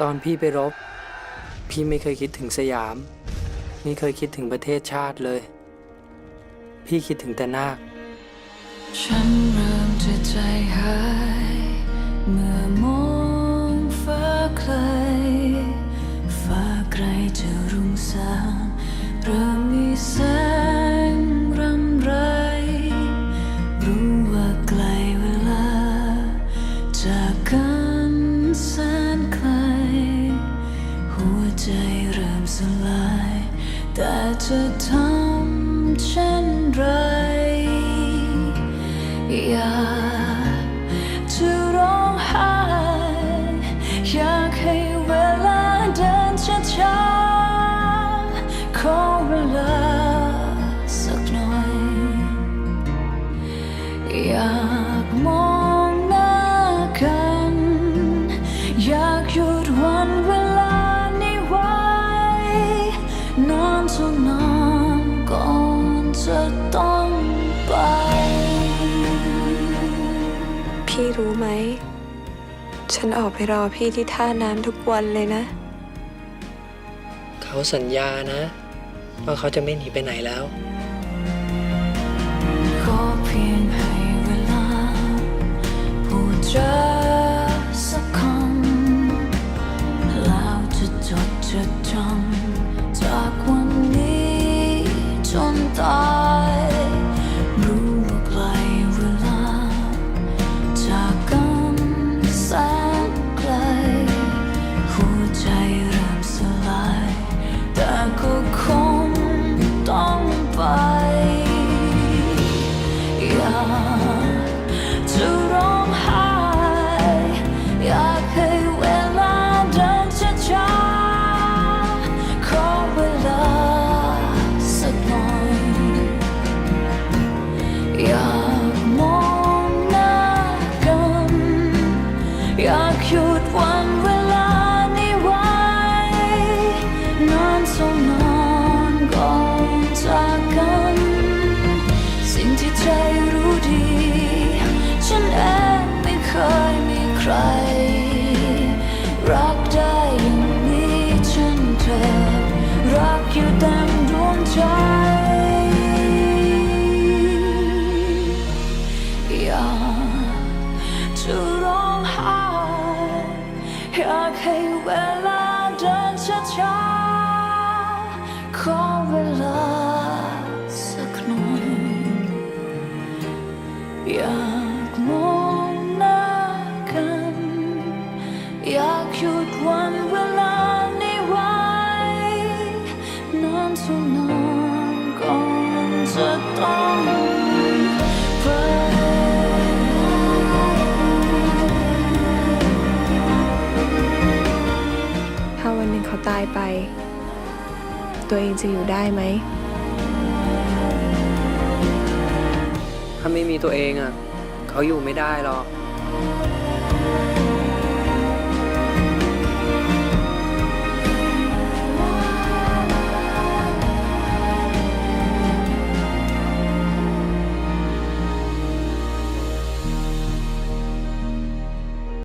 ตอนพี่ไปรบ พี่ไม่เคยคิดถึงสยาม ไม่เคยคิดถึงประเทศชาติเลย พี่คิดถึงแต่นาค ฉันเริ่มจะใจหาย เมื่อมองฟ้าไกล ฟ้าไกลจะรุ่งสางเริ่มมีแสง จะทำเช่นไร อยากจะร้องไห้อยากให้เวลาเดินช้าๆขอเวลาสักหน่อย อยากมอง จะต้องไป พี่รู้ไหม ฉันออกไปรอพี่ที่ท่าน้ำทุกวันเลยนะ เขาสัญญานะ ว่าเขาจะไม่หนีไปไหนแล้ว หยุดวันเวลานี้ไว้นานเท่านานก่อนจากกัน สิ่งที่ใจรู้ดี ฉันเองไม่เคยมีใคร รักได้อย่างนี้ฉันเธอรักอยู่เต็ อยากให้เวลาเดินช้าๆขอเวลาสักหน่อยอยาก เขาตายไป ตัวเองจะอยู่ได้ไหม ถ้าไม่มีตัวเองอะ เขาอยู่ไม่ได้หรอก